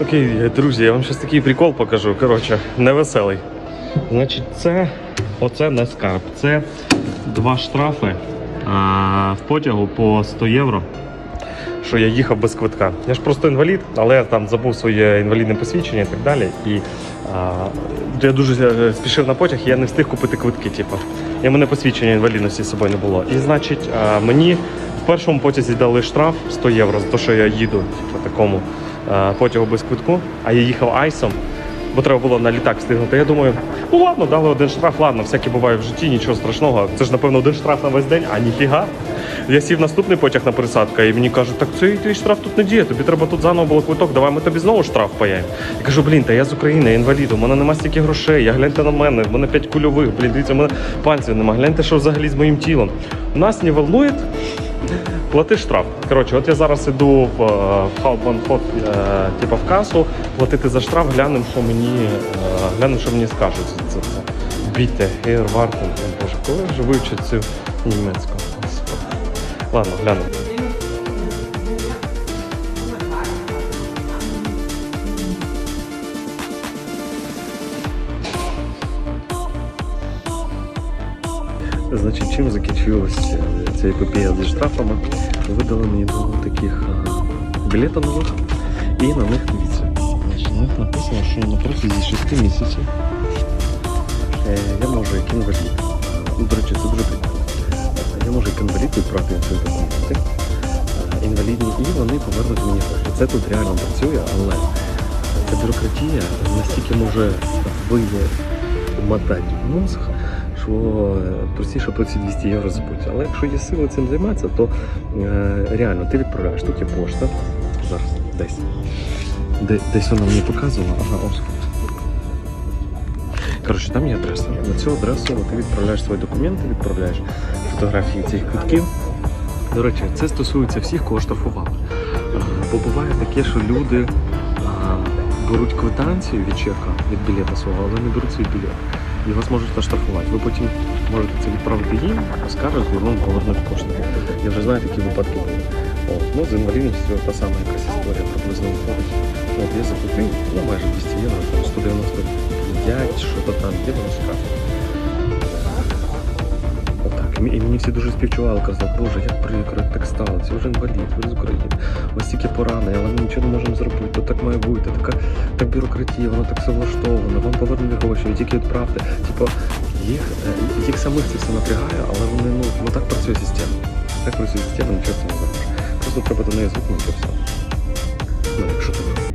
Окей, друзі, я вам зараз такий прикол покажу. Коротше, невеселий. Значить, це оце не скарб. Це два штрафи а, в потягу по 100 євро. Що я їхав без квитка. Я ж просто інвалід, але я там забув своє інвалідне посвідчення і так далі. І а, я дуже е, спішив на потяг, і я не встиг купити квитки. Типу. І в мене посвідчення інвалідності з собою не було. І значить, а, мені в першому потязі дали штраф 100 євро за те, що я їду типу, такому потягу без квитку, а я їхав айсом. Бо треба було на літак встигнути. Я думаю, ну ладно, дали один штраф, ладно, всяке буває в житті, нічого страшного. Це ж, напевно, один штраф на весь день, а ніфіга. Я сів наступний потяг на пересадка, і мені кажуть, так цей твій штраф тут не діє, тобі треба тут заново було квиток, давай ми тобі знову штраф паяємо. Я кажу, блін, та я з України, я інвалід, у мене нема стільки грошей, я гляньте на мене, в мене п'ять кульових, блін, дивіться, у мене пальців нема, гляньте, що взагалі з моїм тілом. Нас не волнує, Плати штраф. Коротше, от я зараз іду в, е, в Хаубанфот, е, типу в касу, платити за штраф, глянемо, що мені, е, глянемо, що мені скажуть це. Бійте, Гейрвартен, боже, коли ж вивчу цю німецьку? Ладно, глянемо. Значить, чим закінчилася ця епопея зі штрафами? Видали мені два таких а, білета нових, і на них дивіться. На них написано, що на протязі 6 місяців е, я можу як інвалід. Ну, До речі, це дуже прикольно. Е, Я можу як інвалід відправити їм свої документи е, інвалідні, і вони повернуть мені гроші. Це тут реально працює, але ця бюрократія настільки може вимотати в мозг, що е, простіше про ці 200 євро забудь. Але якщо є сили цим займатися, то е, реально ти відправляєш. Тут є пошта. Зараз десь. Де, десь вона мені показувала. Ага, ось. Коротше, там є адреса. На цю адресу ти відправляєш свої документи, відправляєш фотографії цих квитків. До речі, це стосується всіх, кого штрафували. Е, Бо буває таке, що люди беруть квитанцію від чека від білета свого, але не беруть свій білет. І вас можуть заштрафувати. Ви потім можете це відправити їм, оскаржити, і вам повернуть кошти. Я вже знаю, такі випадки. От. Ну, з інвалідністю та сама якась історія приблизно виходить. От я заплатив ну, майже 200 євро, там 195, що то там, є воно скаже. І мені всі дуже співчували, казали, боже, як прикро, як так сталося, ж інвалід, ви з України, у вас стільки але ми нічого не можемо зробити, то так має бути, така, так бюрократія, воно так все влаштовано, вам повернуть гроші, ви тільки відправте. Типу, їх, е, їх самих це все напрягає, але вони, ну, ну так працює система. Так працює система, нічого цим не зробиш. Просто треба до неї звикнути і все.